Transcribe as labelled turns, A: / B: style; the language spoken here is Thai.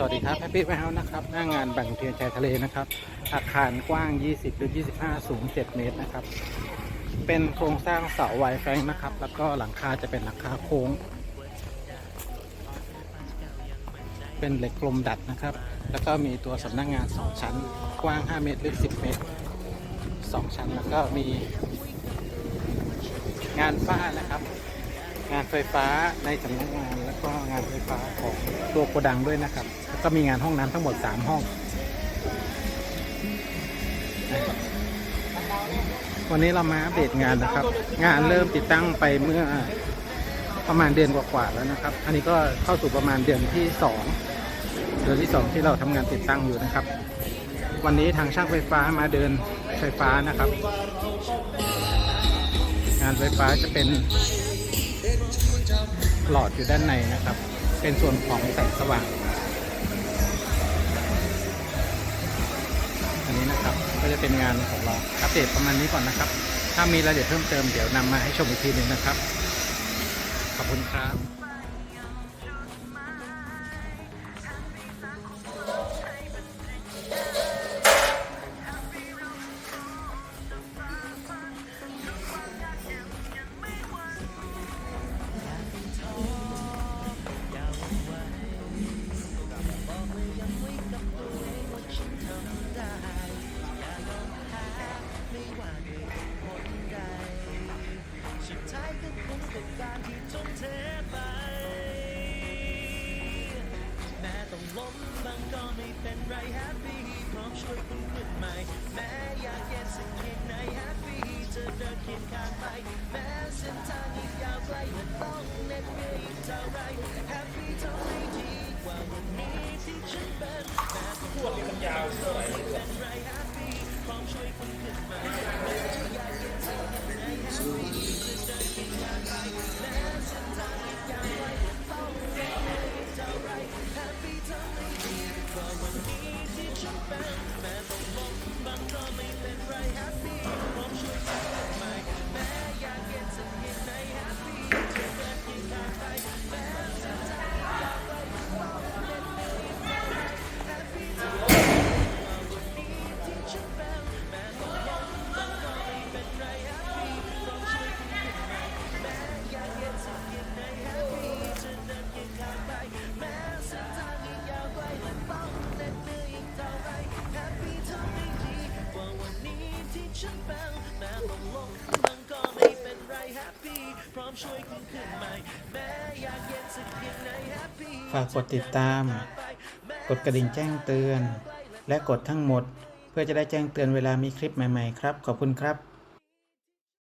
A: สวัสดีครับแฮปปี้แมวนะครับ หน้างานแบ่งเทียนชายทะเลนะครับ อาคารกว้าง 20หรือ25 สูง 7 เมตรนะครับ เป็นโครงสร้างเสาไวแฟงนะครับ แล้วก็หลังคาจะเป็นหลังคาโค้ง เป็นเหล็กกลมดัดนะครับ แล้วก็มีตัวสำนักงาน 2 ชั้น กว้าง 5 เมตรลึก10 เมตร 2 ชั้น แล้วก็มี งานฝ้านะครับ งานไฟฟ้าในสำนักงาน แล้วก็งานไฟฟ้าของ ตัวโกดังด้วยนะครับแล้วก็มีงานห้องน้ำทั้งหมด 3 ห้อง วันนี้เรามาอัปเดตงานนะครับ งานเริ่มติดตั้งไปเมื่อประมาณเดือนกว่าๆแล้วนะครับ อันนี้ก็เข้าสู่ประมาณเดือนที่ 2 เดือนที่ 2 ที่เราทำงานติดตั้งอยู่นะครับ วันนี้ทางช่างไฟฟ้ามาเดินไฟฟ้านะครับ งานไฟฟ้าจะเป็นหลอดอยู่ด้านในนะครับ เป็นส่วนของแสงสว่าง อันนี้นะครับก็จะเป็นงานของเราอัปเดตประมาณนี้ก่อนนะครับ ถ้ามีรายละเอียดเพิ่มเติมเดี๋ยวนำมาให้ชมอีกทีหนึ่งนะครับ ขอบคุณครับ
B: ไม่เป็นไรแฮปปี้พร้อมช่วยคุณขึ้นใหม่ แม้อยากเย็นสักเพียงไหนแฮปปี้จะเดินเคียงข้างไป แม้เส้นทางอีกยาวไกลและต้องเหน็ดเหนื่อยอีกเท่าไรแฮปปี้เท่าไม่ดีกว่าวันนี้ที่ฉันเป็นแม้ต้องล้มบางก็ไม่
A: ฝากกดติดตาม กดกระดิ่งแจ้งเตือน และกดทั้งหมด เพื่อจะได้แจ้งเตือนเวลามีคลิปใหม่ ๆ ครับ ขอบคุณครับ